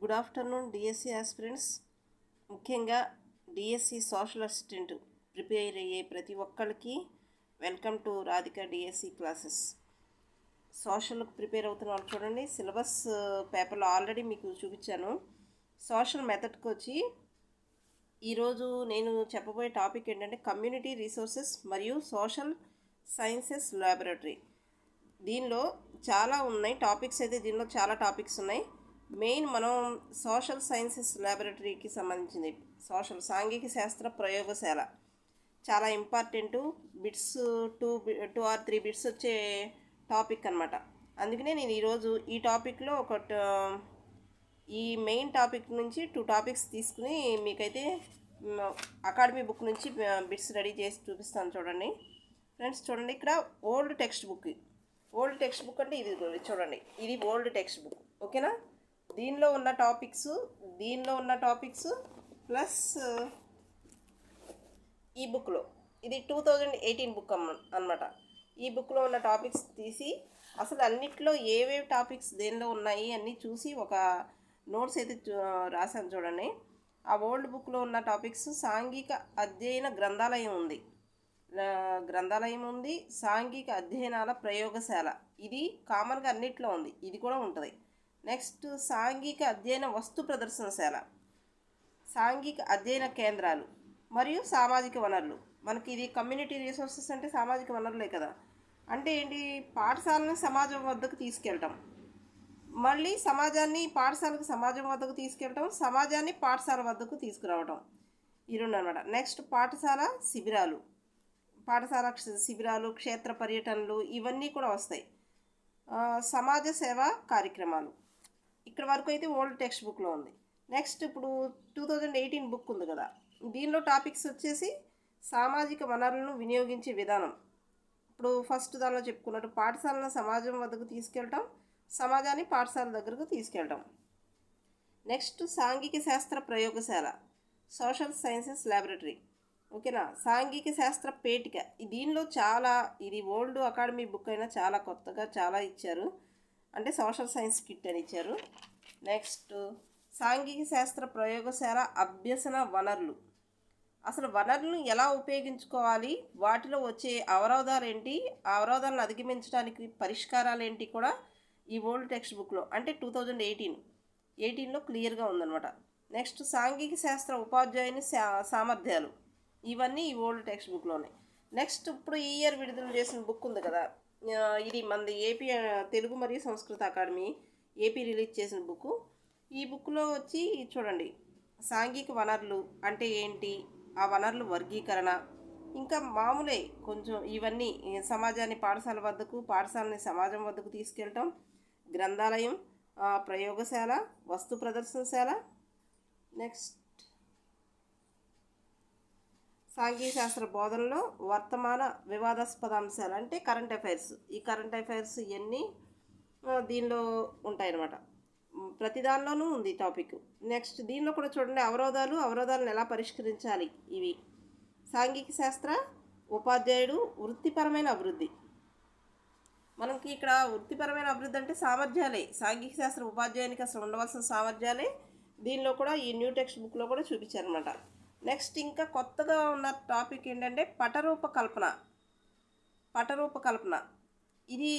Good afternoon DSC aspirants. ముఖ్యంగా DSC social assistant prepare అయ్యే ప్రతి ఒక్కరికి welcome to Radhika DSC classes. Social prepare అవుతున్న వాళ్ళు చూడండి. సిలబస్ పేపర్లో ఆల్రెడీ మీకు చూపించాను. సోషల్ మెథడ్కి వచ్చి ఈరోజు నేను చెప్పబోయే టాపిక్ ఏంటంటే కమ్యూనిటీ రీసోర్సెస్ మరియు సోషల్ సైన్సెస్ ల్యాబొరేటరీ దీనిలో చాలా ఉన్నాయి. టాపిక్స్ అయితే దీనిలో చాలా టాపిక్స్ ఉన్నాయి. మెయిన్ మనం సోషల్ సైన్సెస్ ల్యాబొరేటరీకి సంబంధించింది. సోషల్ సాంఘిక శాస్త్ర ప్రయోగశాల. చాలా important. Bits two two or three bits వచ్చే టాపిక్ అనమాట అందుకనే నేను ఈరోజు ఈ టాపిక్లో ఒక ఈ మెయిన్ టాపిక్ నుంచి టూ టాపిక్స్ తీసుకుని మీకైతే అకాడమీ బుక్ నుంచి బిట్స్ రెడీ చేసి చూపిస్తాను చూడండి. ఫ్రెండ్స్ చూడండి ఇక్కడ old text book. Old text book అంటే ఇది చూడండి. ఇది ఓల్డ్ టెక్స్ట్ బుక్. ఓకేనా? దీనిలో ఉన్న టాపిక్స్ దీనిలో ఉన్న టాపిక్స్ ప్లస్ ఈ బుక్లో. ఇది టూ థౌజండ్ ఎయిటీన్ బుక్ అనమాట ఈ బుక్లో ఉన్న టాపిక్స్ తీసి అసలు అన్నిట్లో ఏవేవి టాపిక్స్ దేనిలో ఉన్నాయి అన్నీ చూసి ఒక నోట్స్ అయితే చూ- రాశాను చూడండి. ఆ ఓల్డ్ బుక్లో ఉన్న టాపిక్స్ సాంఘిక అధ్యయన గ్రంథాలయం ఉంది. గ్రంథాలయం ఉంది సాంఘిక అధ్యయనాల ప్రయోగశాల. ఇది కామన్గా అన్నిట్లో ఉంది. ఇది కూడా ఉంటుంది. నెక్స్ట్ సాంఘిక అధ్యయన వస్తు ప్రదర్శనశాల. సాంఘిక అధ్యయన కేంద్రాలు మరియు సామాజిక వనరులు. మనకి ఇది కమ్యూనిటీ రిసోర్సెస్ అంటే సామాజిక వనరులే కదా. అంటే ఏంటి? పాఠశాలని సమాజం వద్దకు తీసుకెళ్ళటం. మళ్ళీ సమాజాన్ని పాఠశాలకు సమాజం వద్దకు తీసుకెళ్ళటం సమాజాన్ని పాఠశాల వద్దకు తీసుకురావటం. ఈ రెండు అనమాట నెక్స్ట్ పాఠశాల శిబిరాలు. పాఠశాల శిబిరాలు క్షేత్ర పర్యటనలు ఇవన్నీ కూడా వస్తాయి. సమాజ సేవ కార్యక్రమాలు. ఇక్కడ వరకు అయితే ఓల్డ్ టెక్స్ట్ బుక్లో ఉంది. నెక్స్ట్ ఇప్పుడు టూ థౌజండ్ ఎయిటీన్ బుక్ ఉంది కదా. దీనిలో టాపిక్స్ వచ్చేసి సామాజిక వనరులను వినియోగించే విధానం. ఇప్పుడు ఫస్ట్ దానిలో చెప్పుకున్నట్టు పాఠశాలను సమాజం వద్దకు తీసుకెళ్ళటం సమాజాన్ని పాఠశాల దగ్గరకు తీసుకెళ్ళటం. నెక్స్ట్ సాంఘిక శాస్త్ర ప్రయోగశాల సోషల్ సైన్సెస్ ల్యాబొరేటరీ. ఓకేనా? సాంఘిక శాస్త్ర పేటిక. దీనిలో చాలా ఇది ఓల్డ్ అకాడమీ బుక్ అయినా చాలా కొత్తగా చాలా ఇచ్చారు. అంటే సోషల్ సైన్స్ కిట్ అని ఇచ్చారు. నెక్స్ట్ సాంఘిక శాస్త్ర ప్రయోగశాల అభ్యసన వనరులు. అసలు వనరులను ఎలా ఉపయోగించుకోవాలి? వాటిలో వచ్చే అవరోధాలు ఏంటి అవరోధాలను అధిగమించడానికి పరిష్కారాలు ఏంటి కూడా ఈ ఓల్డ్ టెక్స్ట్ బుక్లో అంటే టూ థౌజండ్ ఎయిటీన్. ఎయిటీన్లో క్లియర్గా ఉందన్నమాట. నెక్స్ట్ సాంఘిక శాస్త్ర ఉపాధ్యాయుని సా సామర్థ్యాలు. ఇవన్నీ ఈ ఓల్డ్ టెక్స్ట్ బుక్లోనే నెక్స్ట్ ఇప్పుడు ఈ ఇయర్ విడుదల చేసిన బుక్ ఉంది కదా ఇది మనది ఏపీ తెలుగు మరియు సంస్కృత అకాడమీ ఏపీ రిలీజ్ చేసిన బుక్ ఈ బుక్లో వచ్చి చూడండి సాంఘిక వనరులు అంటే ఏంటి? ఆ వనరుల వర్గీకరణ. ఇంకా మామూలే కొంచెం ఇవన్నీ సమాజాన్ని పాఠశాల వద్దకు పాఠశాలని సమాజం వద్దకు తీసుకెళ్ళటం గ్రంథాలయం ప్రయోగశాల వస్తు ప్రదర్శనశాల. నెక్స్ట్ సాంఘిక శాస్త్ర బోధనలో వర్తమాన వివాదాస్పద అంశాలు అంటే కరెంట్ అఫైర్స్ ఈ కరెంట్ అఫైర్స్ ఇవన్నీ దీనిలో ఉంటాయన్నమాట. ప్రతి దానిలోనూ ఉంది టాపిక్ నెక్స్ట్ దీనిలో కూడా చూడండి అవరోధాలు అవరోధాలను ఎలా పరిష్కరించాలి? ఇవి. సాంఘిక శాస్త్ర ఉపాధ్యాయుడు వృత్తిపరమైన అభివృద్ధి. మనకి ఇక్కడ వృత్తిపరమైన అభివృద్ధి అంటే సామర్థ్యాలే. సాంఘిక శాస్త్ర ఉపాధ్యాయునికి అసలు ఉండవలసిన సామర్థ్యాలే. దీనిలో కూడా ఈ న్యూ టెక్స్ట్ బుక్లో కూడా చూపించారనమాట నెక్స్ట్ ఇంకా కొత్తగా ఉన్న టాపిక్ ఏంటంటే పటరూపకల్పన. పటరూపకల్పన. ఇది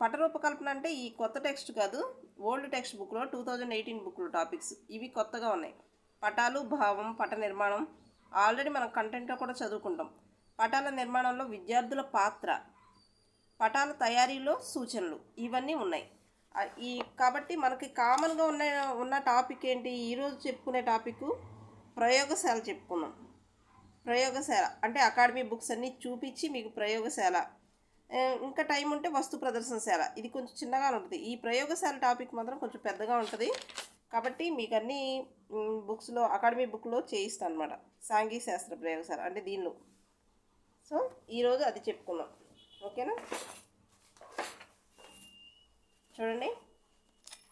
పటరూపకల్పన అంటే ఈ కొత్త టెక్స్ట్ కాదు ఓల్డ్ టెక్స్ట్ బుక్లో టూ థౌజండ్ ఎయిటీన్ బుక్లో టాపిక్స్. ఇవి కొత్తగా ఉన్నాయి. పటాలు భావం పట నిర్మాణం. ఆల్రెడీ మనం కంటెంట్లో కూడా చదువుకుంటాం. పటాల నిర్మాణంలో విద్యార్థుల పాత్ర. పటాల తయారీలో సూచనలు. ఇవన్నీ ఉన్నాయి. ఈ కాబట్టి మనకి కామన్గా ఉన్న ఉన్న టాపిక్ ఏంటి? ఈరోజు చెప్పుకునే టాపిక్ ప్రయోగశాల చెప్పుకుందాం. ప్రయోగశాల అంటే అకాడమీ బుక్స్ అన్నీ చూపించి మీకు ప్రయోగశాల. ఇంకా టైం ఉంటే వస్తు ప్రదర్శనశాల. ఇది కొంచెం చిన్నగా ఉంటుంది. ఈ ప్రయోగశాల టాపిక్ మాత్రం కొంచెం పెద్దగా ఉంటుంది. కాబట్టి మీకు అన్ని బుక్స్లో అకాడమీ బుక్లో చేయిస్తాను అనమాట సాంఘిక శాస్త్ర ప్రయోగశాల అంటే దీనిలో. సో ఈరోజు అది చెప్పుకుందాం. ఓకేనా? చూడండి.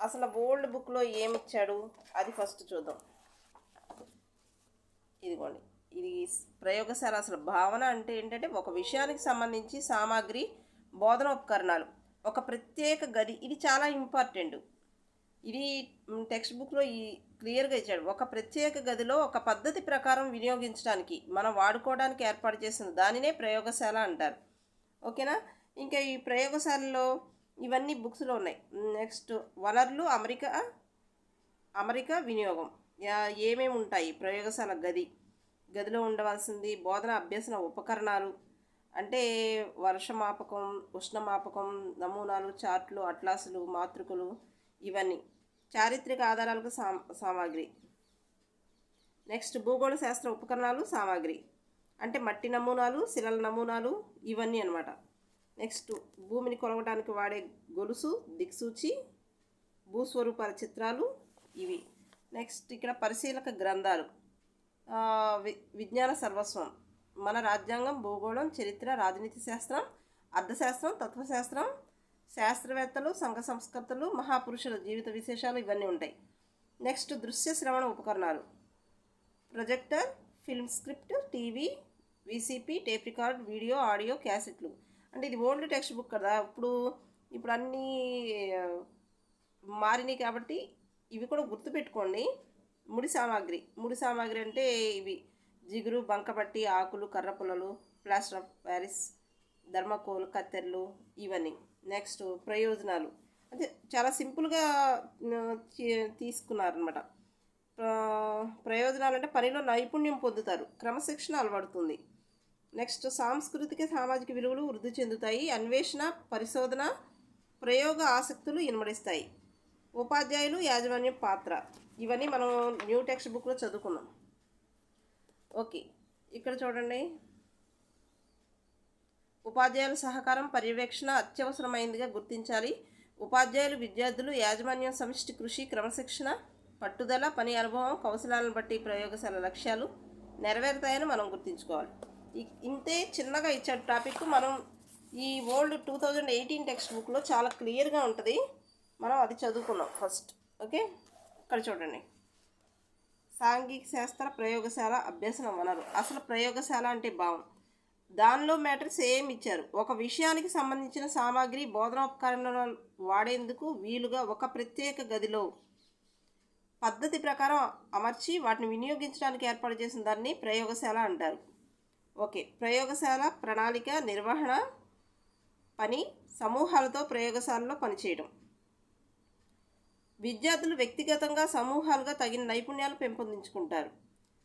అసలు ఓల్డ్ బుక్లో ఏమిచ్చాడు? అది ఫస్ట్ చూద్దాం. ఇదిగోండి. ఇది ప్రయోగశాల అసలు భావన అంటే ఏంటంటే ఒక విషయానికి సంబంధించి సామాగ్రి బోధన ఉపకరణాలు ఒక ప్రత్యేక గది ఇది చాలా ఇంపార్టెంట్. ఇది టెక్స్ట్ బుక్లో ఈ క్లియర్గా ఇచ్చాడు. ఒక ప్రత్యేక గదిలో ఒక పద్ధతి ప్రకారం వినియోగించడానికి మనం వాడుకోవడానికి ఏర్పాటు చేసిన దానినే ప్రయోగశాల అంటారు. ఓకేనా? ఇంకా ఈ ప్రయోగశాలలో ఇవన్నీ బుక్స్లో ఉన్నాయి. నెక్స్ట్ వనరులు అమెరికా అమెరికా వినియోగం. ఏమేమి ఉంటాయి? ప్రయోగశాల గది. గదిలో ఉండవలసింది బోధన అభ్యసన ఉపకరణాలు. అంటే వర్షమాపకం ఉష్ణమాపకం నమూనాలు చార్ట్లు అట్లాసులు మాతృకలు ఇవన్నీ. చారిత్రక ఆధారాలకు సా సామాగ్రి. నెక్స్ట్ భూగోళ శాస్త్ర ఉపకరణాలు సామాగ్రి. అంటే మట్టి నమూనాలు శిలల నమూనాలు ఇవన్నీ అన్నమాట. నెక్స్ట్ భూమిని కొలవడానికి వాడే గొలుసు దిక్సూచి భూస్వరూపాల చిత్రాలు ఇవి. నెక్స్ట్ ఇక్కడ పరిశీలక గ్రంథాలు. వి విజ్ఞాన సర్వస్వం. మన రాజ్యాంగం భూగోళం చరిత్ర రాజనీతి శాస్త్రం అర్థశాస్త్రం తత్వశాస్త్రం శాస్త్రవేత్తలు సంఘ సంస్కర్తలు మహాపురుషుల జీవిత విశేషాలు ఇవన్నీ ఉంటాయి. నెక్స్ట్ దృశ్య శ్రవణ ఉపకరణాలు. Projector film script TV VCP tape record video audio క్యాసెట్లు. అంటే ఇది ఓల్డ్ టెక్స్ట్ బుక్ కదా. ఇప్పుడు ఇప్పుడు అన్నీ మారినాయి కాబట్టి ఇవి కూడా గుర్తుపెట్టుకోండి. ముడి సామాగ్రి. ముడి సామాగ్రి అంటే ఇవి. జిగురు బంకపట్టి ఆకులు కర్ర పుల్లలు ప్లాస్టర్ ఆఫ్ ప్యారిస్ ధర్మకోల్ కత్తెరలు ఇవన్నీ. నెక్స్ట్ ప్రయోజనాలు. అంటే చాలా సింపుల్గా తీసుకున్నారనమాట ప్రయోజనాలు అంటే పనిలో నైపుణ్యం పొందుతారు. క్రమశిక్షణ అలవడుతుంది. నెక్స్ట్ సాంస్కృతిక సామాజిక విలువలు వృద్ధి చెందుతాయి. అన్వేషణ పరిశోధన ప్రయోగ ఆసక్తులు ఇనుమడిస్తాయి. ఉపాధ్యాయులు యాజమాన్యం పాత్ర. ఇవన్నీ మనం న్యూ టెక్స్ట్ బుక్లో చదువుకున్నాం ఓకే ఇక్కడ చూడండి. ఉపాధ్యాయుల సహకారం పర్యవేక్షణ అత్యవసరమైందిగా గుర్తించాలి. ఉపాధ్యాయులు విద్యార్థులు యాజమాన్యం సమిష్టి కృషి క్రమశిక్షణ పట్టుదల పని అనుభవం కౌశలాలను బట్టి ప్రయోగశాల లక్ష్యాలు నెరవేరుతాయని మనం గుర్తుంచుకోవాలి. ఇంతే చిన్నగా ఇచ్చాడు టాపిక్ మనం ఈ old two thousand eighteen text బుక్లో చాలా క్లియర్గా ఉంటుంది. మనం అది చదువుకున్నాం ఫస్ట్ ఓకే ఇక్కడ చూడండి. సాంఘిక శాస్త్ర ప్రయోగశాల అభ్యసన వనరు అసలు ప్రయోగశాల అంటే భావం దానిలో మ్యాటర్స్ ఏం ఇచ్చారు? ఒక విషయానికి సంబంధించిన సామాగ్రి బోధనోపకరణాలు వాడేందుకు వీలుగా ఒక ప్రత్యేక గదిలో పద్ధతి ప్రకారం అమర్చి వాటిని వినియోగించడానికి ఏర్పాటు చేసిన దాన్ని ప్రయోగశాల అంటారు. ఓకే ప్రయోగశాల ప్రణాళిక నిర్వహణ పని సమూహాలతో ప్రయోగశాలలో పనిచేయడం. విద్యార్థులు వ్యక్తిగతంగా సమూహాలుగా తగిన నైపుణ్యాలు పెంపొందించుకుంటారు.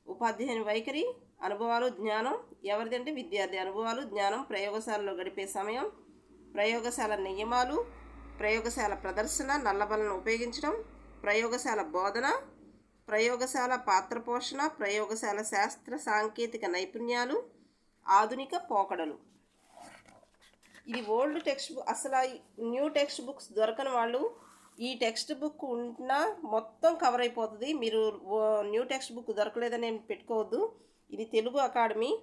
ఉపాధ్యాయుని వైఖరి అనుభవాలు జ్ఞానం ఎవరిదంటే విద్యార్థి అనుభవాలు జ్ఞానం ప్రయోగశాలలో గడిపే సమయం ప్రయోగశాల నియమాలు ప్రయోగశాల ప్రదర్శన నల్లబలను ఉపయోగించడం ప్రయోగశాల బోధన ప్రయోగశాల పాత్ర పోషణ ప్రయోగశాల శాస్త్ర సాంకేతిక నైపుణ్యాలు ఆధునిక పోకడలు. ఇది ఓల్డ్ టెక్స్ట్ బుక్ అసలు ఈ న్యూ టెక్స్ట్ బుక్స్ దొరకని వాళ్ళు ఈ టెక్స్ట్ బుక్ ఉన్నా మొత్తం కవర్ అయిపోతుంది. మీరు ఓ- న్యూ టెక్స్ట్ బుక్ దొరకలేదని పెట్టుకోవద్దు. ఇది తెలుగు అకాడమీ.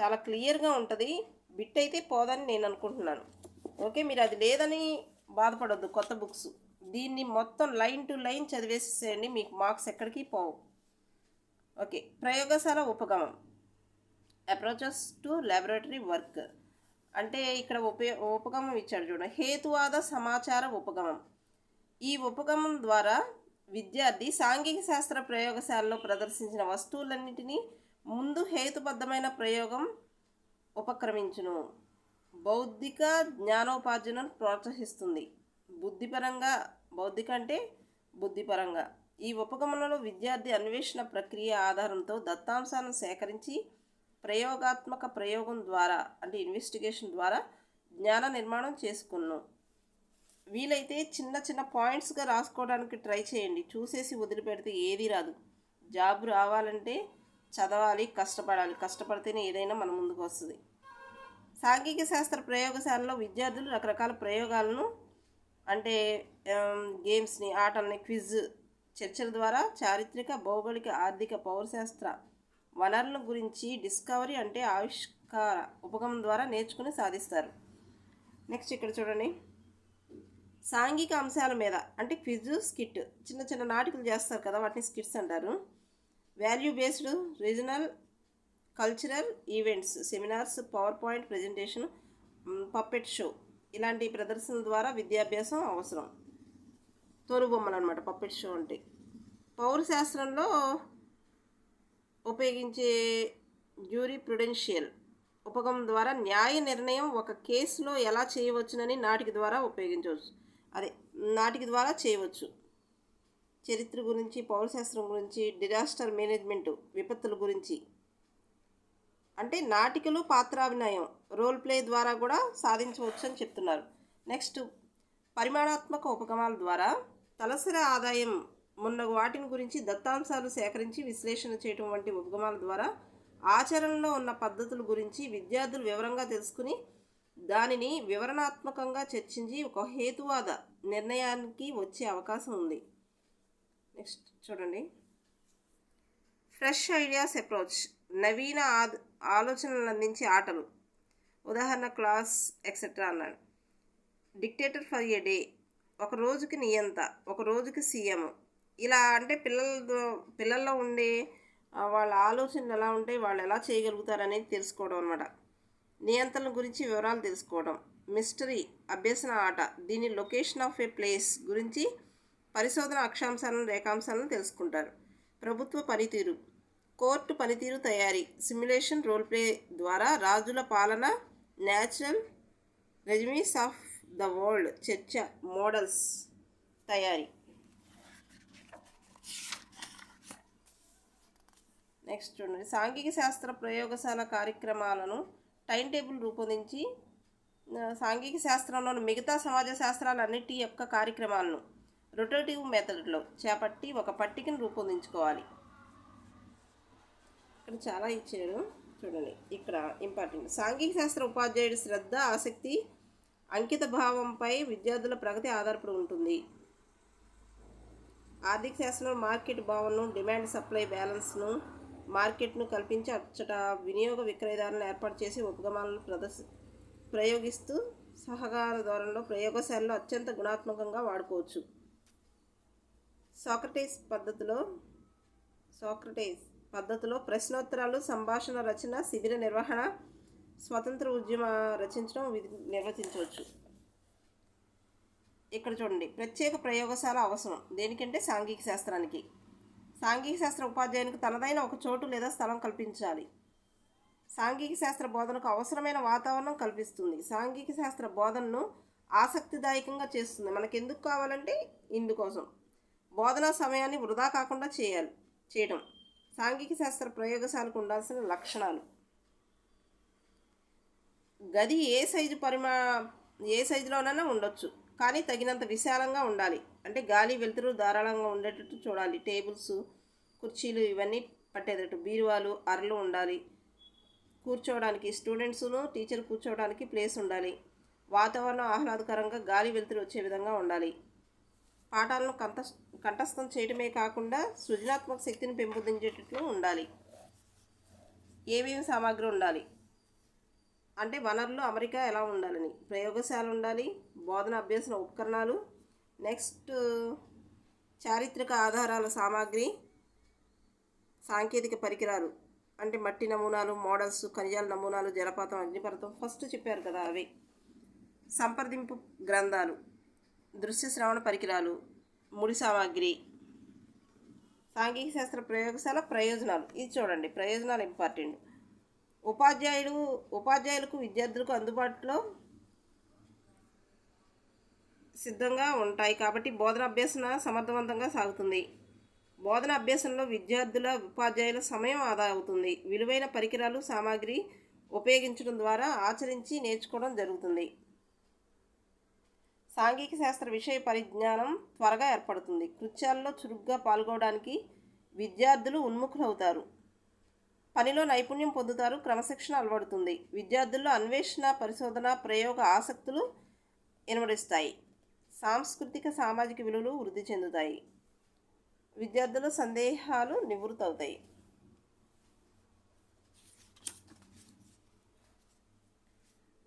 చాలా క్లియర్గా ఉంటుంది. బిట్ అయితే పోదని నేను అనుకుంటున్నాను. ఓకే మీరు అది లేదని బాధపడొద్దు కొత్త బుక్స్. దీన్ని మొత్తం లైన్ టు లైన్ చదివేసేయండి మీకు మార్క్స్ ఎక్కడికి పోవు. ఓకే ప్రయోగశాల ఉపగమం. Approaches to laboratory work. అంటే ఇక్కడ ఉపయో ఉపగమం ఇచ్చాడు చూడండి హేతువాద సమాచార ఉపగమం. ఈ ఉపగమం ద్వారా విద్యార్థి సాంఘిక శాస్త్ర ప్రయోగశాలలో ప్రదర్శించిన వస్తువులన్నిటినీ ముందు హేతుబద్ధమైన ప్రయోగం ఉపక్రమించును. బౌద్ధిక జ్ఞానోపార్జనను ప్రోత్సహిస్తుంది. బుద్ధిపరంగా బౌద్ధిక అంటే బుద్ధిపరంగా. ఈ ఉపగమనంలో విద్యార్థి అన్వేషణ ప్రక్రియ ఆధారంతో దత్తాంశాలను సేకరించి ప్రయోగాత్మక ప్రయోగం ద్వారా అంటే ఇన్వెస్టిగేషన్ ద్వారా జ్ఞాన నిర్మాణం చేసుకున్నాం. వీలైతే చిన్న చిన్న పాయింట్స్గా రాసుకోవడానికి ట్రై చేయండి. చూసేసి వదిలిపెడితే ఏది రాదు. జాబ్ రావాలంటే చదవాలి కష్టపడాలి. కష్టపడితేనే ఏదైనా మన ముందుకు వస్తుంది. సాంఘిక శాస్త్ర ప్రయోగశాలలో విద్యార్థులు రకరకాల ప్రయోగాలను అంటే గేమ్స్ని ఆటల్ని క్విజ్ చర్చల ద్వారా చారిత్రక భౌగోళిక ఆర్థిక పౌరశాస్త్ర వనరుల గురించి డిస్కవరీ అంటే ఆవిష్కార ఉపగమం ద్వారా నేర్చుకుని సాధిస్తారు. నెక్స్ట్ ఇక్కడ చూడండి. సాంఘిక అంశాల మీద అంటే క్విజ్ స్కిట్ చిన్న చిన్న నాటికలు చేస్తారు కదా వాటిని స్కిట్స్ అంటారు. Value based regional cultural events seminars power point presentation puppet show ఇలాంటి ప్రదర్శన ద్వారా విద్యాభ్యాసం అవసరం. తోలుబొమ్మలు అనమాట పప్పెట్ షో అంటే. పౌరశాస్త్రంలో ఉపయోగించే జ్యూరీ ప్రుడెన్షియల్ ఉపగం ద్వారా న్యాయ నిర్ణయం ఒక కేసులో ఎలా చేయవచ్చునని నాటిక ద్వారా ఉపయోగించవచ్చు. అదే నాటిక ద్వారా చేయవచ్చు. చరిత్ర గురించి పౌరశాస్త్రం గురించి డిజాస్టర్ మేనేజ్మెంట్ విపత్తుల గురించి. అంటే నాటికలు పాత్రాభినయం రోల్ ప్లే ద్వారా కూడా సాధించవచ్చు అని చెప్తున్నారు. నెక్స్ట్ పరిమాణాత్మక ఉపగమాల ద్వారా తలసరి ఆదాయం మొన్న వాటిని గురించి దత్తాంశాలు సేకరించి విశ్లేషణ చేయటం వంటి ఉపగమాల ద్వారా ఆచరణలో ఉన్న పద్ధతుల గురించి విద్యార్థులు వివరంగా తెలుసుకుని దానిని వివరణాత్మకంగా చర్చించి ఒక హేతువాద నిర్ణయానికి వచ్చే అవకాశం ఉంది. నెక్స్ట్ చూడండి. ఫ్రెష్ ఐడియాస్ అప్రోచ్ నవీన ఆద్ ఆలోచనలు అందించే ఆటలు. ఉదాహరణ క్లాస్ ఎక్సెట్రా అన్నాడు. డిక్టేటర్ ఫర్ ఏ డే ఒక రోజుకి నియంత ఒక రోజుకి సీఎం. ఇలా అంటే పిల్లలతో పిల్లల్లో ఉండే వాళ్ళ ఆలోచనలు ఎలా ఉంటాయి వాళ్ళు ఎలా చేయగలుగుతారు అనేది తెలుసుకోవడం అనమాట నియంత్రణ గురించి వివరాలు తెలుసుకోవడం. మిస్టరీ అభ్యసన ఆట. దీని లొకేషన్ ఆఫ్ ఏ ప్లేస్ గురించి పరిశోధన అక్షాంశాలను రేఖాంశాలను తెలుసుకుంటారు. ప్రభుత్వ పనితీరు. కోర్టు పనితీరు తయారీ. సిమ్యులేషన్ రోల్ ప్లే ద్వారా రాజుల పాలన natural resumes of the world చర్చ మోడల్స్ తయారీ. నెక్స్ట్ చూడండి. సాంఘిక శాస్త్ర ప్రయోగశాల కార్యక్రమాలను టైం టేబుల్ రూపొందించి సాంఘిక శాస్త్రంలోని మిగతా సమాజ శాస్త్రాలన్నిటి యొక్క కార్యక్రమాలను రొటేటివ్ మెథడ్లో చేపట్టి ఒక పట్టికను రూపొందించుకోవాలి. ఇక్కడ చాలా ఇచ్చారు. చూడండి ఇక్కడ ఇంపార్టెంట్ సాంఘిక శాస్త్ర ఉపాధ్యాయుడి శ్రద్ధ ఆసక్తి అంకిత భావంపై విద్యార్థుల ప్రగతి ఆధారపడి ఉంటుంది. ఆర్థిక శాస్త్రంలో మార్కెట్ భావనను డిమాండ్ సప్లై బ్యాలెన్స్ను మార్కెట్ను కల్పించి అచ్చట వినియోగ విక్రయదారులను ఏర్పాటు చేసి ఉపగమాలను ప్రదర్శ ప్రయోగిస్తూ సహకార ధోరణిలో ప్రయోగశాలలో అత్యంత గుణాత్మకంగా వాడుకోవచ్చు. సాక్రటైజ్ పద్ధతిలో సాక్రటైజ్ పద్ధతిలో ప్రశ్నోత్తరాలు సంభాషణ రచన శిబిర నిర్వహణ స్వతంత్ర ఉద్యమ రచించడం విధి నిర్వచించవచ్చు. ఇక్కడ చూడండి. ప్రత్యేక ప్రయోగశాల అవసరం. దేనికంటే సాంఘిక శాస్త్రానికి. సాంఘిక శాస్త్ర ఉపాధ్యాయునికి తనదైన ఒక చోటు లేదా స్థలం కల్పించాలి. సాంఘిక శాస్త్ర బోధనకు అవసరమైన వాతావరణం కల్పిస్తుంది. సాంఘిక శాస్త్ర బోధనను ఆసక్తిదాయకంగా చేస్తుంది. మనకు ఎందుకు కావాలంటే ఇందుకోసం. బోధనా సమయాన్ని వృధా కాకుండా చేయాలి చేయడం సాంఘిక శాస్త్ర ప్రయోగశాలకు ఉండాల్సిన లక్షణాలు. గది ఏ సైజు పరిమా ఏ సైజులోనైనా ఉండొచ్చు కానీ తగినంత విశాలంగా ఉండాలి. అంటే గాలి వెలుతురు ధారాళంగా ఉండేటట్టు చూడాలి. టేబుల్స్ కుర్చీలు ఇవన్నీ పట్టేటట్టు బీరువాలు అరలు ఉండాలి. కూర్చోవడానికి స్టూడెంట్స్ను టీచర్ కూర్చోవడానికి ప్లేస్ ఉండాలి. వాతావరణం ఆహ్లాదకరంగా గాలి వెలుతురు వచ్చే విధంగా ఉండాలి. పాఠాలను కంఠ కంఠస్థం చేయడమే కాకుండా సృజనాత్మక శక్తిని పెంపొందించేటట్లు ఉండాలి. ఏమేమి సామాగ్రి ఉండాలి? అంటే వనరులు అమెరికా ఎలా ఉండాలని ప్రయోగశాల ఉండాలి బోధన అభ్యసన ఉపకరణాలు నెక్స్ట్ చారిత్రక ఆధారాల సామాగ్రి సాంకేతిక పరికరాలు అంటే మట్టి నమూనాలు మోడల్స్ ఖనిజాల నమూనాలు జలపాతం అగ్నిపర్వతం ఫస్ట్ చెప్పారు కదా అవి. సంప్రదింపు గ్రంథాలు దృశ్య శ్రవణ పరికరాలు ముడి సామాగ్రి సాంఘిక శాస్త్ర ప్రయోగశాల ప్రయోజనాలు. ఇది చూడండి ప్రయోజనాలు ఇంపార్టెంట్. ఉపాధ్యాయుడు ఉపాధ్యాయులకు విద్యార్థులకు అందుబాటులో సిద్ధంగా ఉంటాయి కాబట్టి బోధన అభ్యసన సమర్థవంతంగా సాగుతుంది. బోధన అభ్యసనలో విద్యార్థుల ఉపాధ్యాయుల సమయం ఆదా అవుతుంది. విలువైన పరికరాలు సామాగ్రి ఉపయోగించడం ద్వారా ఆచరించి నేర్చుకోవడం జరుగుతుంది. సాంఘిక శాస్త్ర విషయ పరిజ్ఞానం త్వరగా ఏర్పడుతుంది. కృత్యాల్లో చురుగ్గా పాల్గొనడానికి విద్యార్థులు ఉన్ముఖులవుతారు. పనిలో నైపుణ్యం పొందుతారు క్రమశిక్షణ అలవడుతుంది. విద్యార్థుల్లో అన్వేషణ పరిశోధన ప్రయోగ ఆసక్తులు ఇనుమడిస్తాయి సాంస్కృతిక సామాజిక విలువలు వృద్ధి చెందుతాయి. విద్యార్థుల సందేహాలు నివృత్తవుతాయి.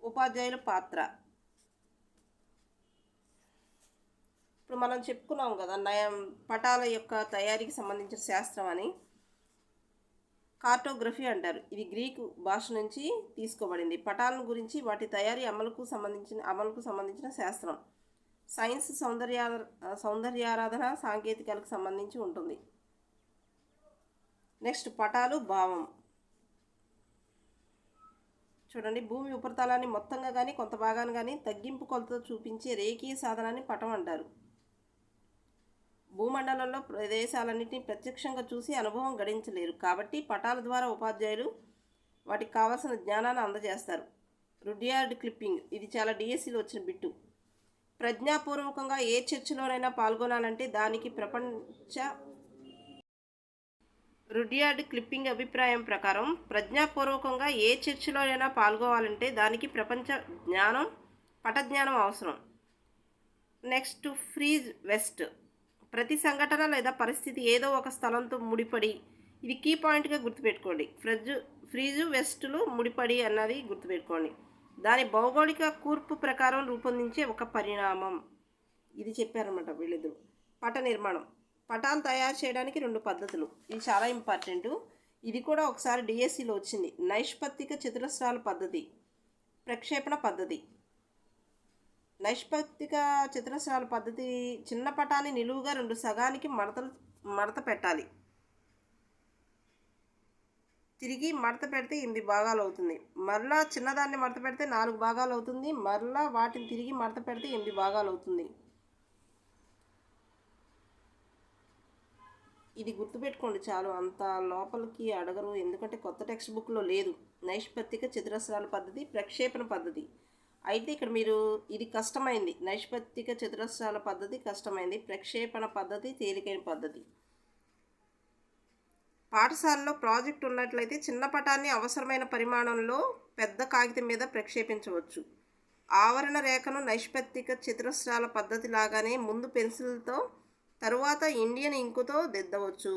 ఉపాధ్యాయుల పాత్ర. ఇప్పుడు మనం చెప్పుకున్నాం కదా నయం పటాల యొక్క తయారీకి సంబంధించిన శాస్త్రం అని. కార్టోగ్రఫీ అంటారు. ఇది గ్రీకు భాష నుంచి తీసుకోబడింది. పటాలను గురించి వాటి తయారీ అమలుకు సంబంధించిన అమలుకు సంబంధించిన శాస్త్రం. సైన్స్ సౌందర్య సౌందర్యారాధన సాంకేతికాలకు సంబంధించి ఉంటుంది. నెక్స్ట్ పటాలు భావం. చూడండి భూమి ఉపరితలాన్ని మొత్తంగా కానీ కొంత భాగాన్ని కానీ తగ్గింపు కొలత చూపించే రేఖీయ సాధనాన్ని పటం అంటారు. భూమండలంలో ప్రదేశాలన్నింటినీ ప్రత్యక్షంగా చూసి అనుభవం గడించలేరు. కాబట్టి పటాల ద్వారా ఉపాధ్యాయులు వాటికి కావాల్సిన జ్ఞానాన్ని అందజేస్తారు. Rudyard Kipling. ఇది చాలా డిఎస్సిలో వచ్చిన బిట్టు. ప్రజ్ఞాపూర్వకంగా ఏ చర్చలోనైనా పాల్గొనాలంటే దానికి ప్రపంచ రుడ్యార్డ్ క్లిప్పింగ్ అభిప్రాయం ప్రకారం ప్రజ్ఞాపూర్వకంగా ఏ చర్చలోనైనా పాల్గొవాలంటే దానికి ప్రపంచ జ్ఞానం పటజ్ఞానం అవసరం. నెక్స్ట్ ఫ్రీజ్ వెస్ట్. ప్రతి సంఘటన లేదా పరిస్థితి ఏదో ఒక స్థలంతో ముడిపడి ఇది కీ పాయింట్గా గుర్తుపెట్టుకోండి. ఫ్రిడ్జ్ ఫ్రీజు వెస్టులు ముడిపడి అన్నది గుర్తుపెట్టుకోండి. దాని భౌగోళిక కూర్పు ప్రకారం రూపొందించే ఒక పరిణామం. ఇది చెప్పారన్నమాట వీళ్ళిద్దరు. పట నిర్మాణం. పటాలు తయారు చేయడానికి రెండు పద్ధతులు. ఇది చాలా ఇంపార్టెంట్ ఇది కూడా ఒకసారి డిఎస్సిలో వచ్చింది. నైష్పత్తిక చతురస్రాల పద్ధతి. ప్రక్షేపణ పద్ధతి. నైష్పత్తిక చతురస్రాల పద్ధతి చిన్న పటాన్ని నిలువుగా రెండు సగానికి మడతలు మడత పెట్టాలి. తిరిగి మడత పెడితే ఎనిమిది భాగాలు అవుతుంది. మరలా చిన్నదాన్ని మడత పెడితే నాలుగు భాగాలు అవుతుంది. మరలా వాటిని తిరిగి మడత పెడితే ఎనిమిది భాగాలు అవుతుంది. ఇది గుర్తుపెట్టుకోండి చాలు. అంత లోపలికి అడగరు. ఎందుకంటే కొత్త టెక్స్ట్ బుక్లో లేదు. నైష్పత్తిక చతురస్రాల పద్ధతి ప్రక్షేపణ పద్ధతి. అయితే ఇక్కడ మీరు ఇది కష్టమైంది. నైష్పత్తిక చతురస్రాల పద్ధతి కష్టమైంది. ప్రక్షేపణ పద్ధతి తేలికైన పద్ధతి. పాఠశాలలో ప్రాజెక్ట్ ఉన్నట్లయితే చిన్న పటాన్ని అవసరమైన పరిమాణంలో పెద్ద కాగితం మీద ప్రక్షేపించవచ్చు. ఆవరణ రేఖను నైష్పత్తిక చతురస్రాల పద్ధతి లాగానే ముందు పెన్సిల్తో తరువాత ఇండియన్ ఇంకుతో దిద్దవచ్చు.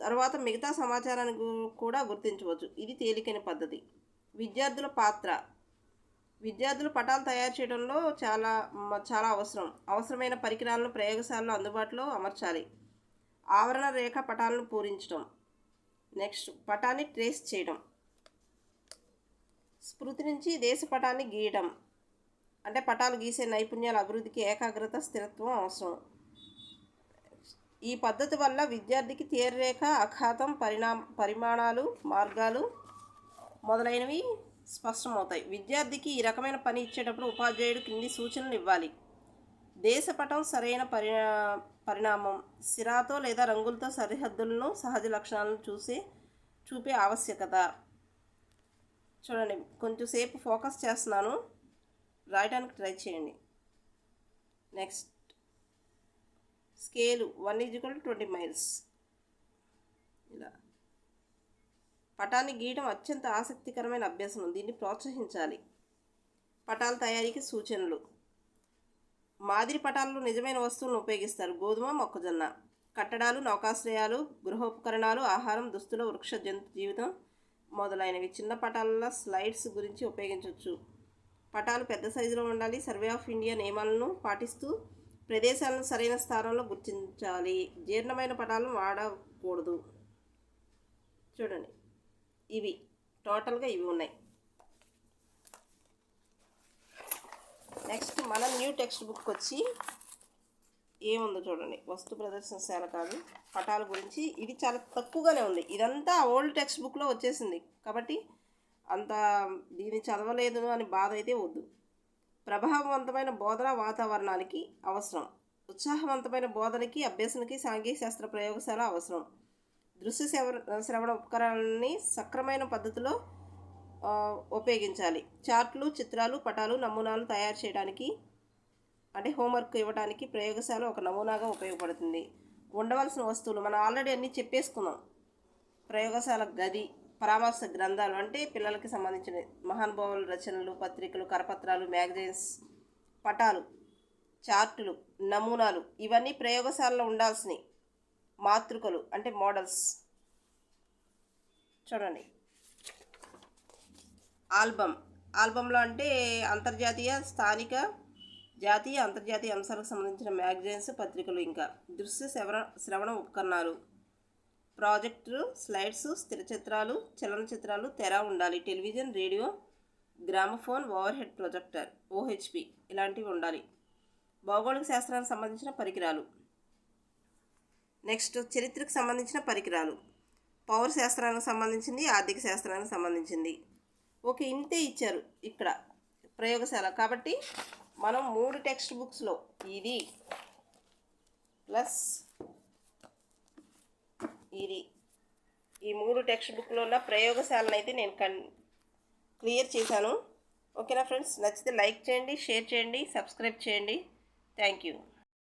తర్వాత మిగతా సమాచారాన్ని కూడా గుర్తించవచ్చు. ఇది తేలికైన పద్ధతి. విద్యార్థుల పాత్ర. విద్యార్థులు పటాలు తయారు చేయడంలో చాలా చాలా అవసరం. అవసరమైన పరికరాలను ప్రయోగశాలలో అందుబాటులో అమర్చాలి. ఆవరణ రేఖ పటాలను పూరించడం నెక్స్ట్ పటాన్ని ట్రేస్ చేయడం స్మృతి నుంచి దేశ పటాన్ని గీయడం అంటే పటాలు గీసే నైపుణ్యాల అభివృద్ధికి ఏకాగ్రత స్థిరత్వం అవసరం. ఈ పద్ధతి వల్ల విద్యార్థికి తీరరేఖ అఖాతం పరిణా పరిమాణాలు మార్గాలు మొదలైనవి స్పష్టమవుతాయి. విద్యార్థికి ఈ రకమైన పని ఇచ్చేటప్పుడు ఉపాధ్యాయుడు కింది సూచనలు ఇవ్వాలి. దేశపటం సరైన పరి పరిణామం. సిరాతో లేదా రంగులతో సరిహద్దులను సహజ లక్షణాలను చూసే చూపే ఆవశ్యకత. చూడండి కొంచెం సేపు ఫోకస్ చేస్తున్నాను. రాయడానికి ట్రై చేయండి. Next. Scale one equal twenty miles. ఇలా. పటాన్ని గీయడం అత్యంత ఆసక్తికరమైన అభ్యాసం. దీన్ని ప్రోత్సహించాలి. పటాల తయారీకి సూచనలు. మాదిరి పటాలలో నిజమైన వస్తువులను ఉపయోగిస్తారు. గోధుమ మొక్కజొన్న కట్టడాలు నౌకాశ్రయాలు గృహోపకరణాలు ఆహారం దుస్తులు వృక్ష జంతు జీవితం మొదలైనవి. చిన్న పటాలలో స్లైడ్స్ గురించి ఉపయోగించవచ్చు. పటాలు పెద్ద సైజులో ఉండాలి. సర్వే ఆఫ్ ఇండియా నియమాలను పాటిస్తూ ప్రదేశాలను సరైన స్థానంలో గుర్తించాలి. జీర్ణమైన పటాలను వాడకూడదు. చూడండి. ఇవి. టోటల్గా ఇవి ఉన్నాయి. నెక్స్ట్ మన న్యూ టెక్స్ట్ బుక్ వచ్చి ఏముందో చూడండి. వస్తు ప్రదర్శనశాల కాదు పటాల గురించి. ఇది చాలా తక్కువగానే ఉంది. ఇదంతా ఓల్డ్ టెక్స్ట్ బుక్లో వచ్చేసింది. కాబట్టి అంత దీన్ని చదవలేదు అని బాధ అయితే వద్దు. ప్రభావవంతమైన బోధన వాతావరణానికి అవసరం. ఉత్సాహవంతమైన బోధనకి అభ్యసనకి సాంఘిక శాస్త్ర ప్రయోగశాల అవసరం. దృశ్య శ్రవ శ్రవణ ఉపకరణాలని సక్రమైన పద్ధతిలో ఉపయోగించాలి. చార్ట్లు చిత్రాలు పటాలు నమూనాలు తయారు చేయడానికి అంటే హోంవర్క్ ఇవ్వడానికి ప్రయోగశాల ఒక నమూనాగా ఉపయోగపడుతుంది. ఉండవలసిన వస్తువులు మనం ఆల్రెడీ అన్నీ చెప్పేసుకున్నాం. ప్రయోగశాల గది పరామర్శ గ్రంథాలు అంటే పిల్లలకి సంబంధించిన మహానుభావుల రచనలు పత్రికలు కరపత్రాలు మ్యాగజైన్స్ పటాలు చార్టులు నమూనాలు ఇవన్నీ ప్రయోగశాలలో ఉండాల్సినవి. మాతృకలు అంటే మోడల్స్. చూడండి. ఆల్బమ్. ఆల్బంలో అంటే అంతర్జాతీయ స్థానిక జాతీయ అంతర్జాతీయ అంశాలకు సంబంధించిన మ్యాగజైన్స్ పత్రికలు ఇంకా. దృశ్య శ్రవణ శ్రవణ ఉపకరణాలు. ప్రాజెక్టులు స్లైడ్స్ స్థిర చిత్రాలు చలనచిత్రాలు తెర ఉండాలి. Television radio gramophone overhead projector OHP ఇలాంటివి ఉండాలి. భౌగోళిక శాస్త్రానికి సంబంధించిన పరికరాలు. నెక్స్ట్ చరిత్రకు సంబంధించిన పరికరాలు. పౌర శాస్త్రానికి సంబంధించింది ఆర్థిక శాస్త్రానికి సంబంధించింది. ఓకే ఇంతే ఇచ్చారు ఇక్కడ ప్రయోగశాల. కాబట్టి మనం మూడు టెక్స్ట్ బుక్స్లో ఇది ప్లస్ ఇది. ఈ మూడు టెక్స్ట్ బుక్లో ఉన్న ప్రయోగశాలను అయితే నేను కన్ క్లియర్ చేశాను. ఓకేనా ఫ్రెండ్స్? నచ్చితే లైక్ చేయండి షేర్ చేయండి సబ్స్క్రైబ్ చేయండి. Thank you.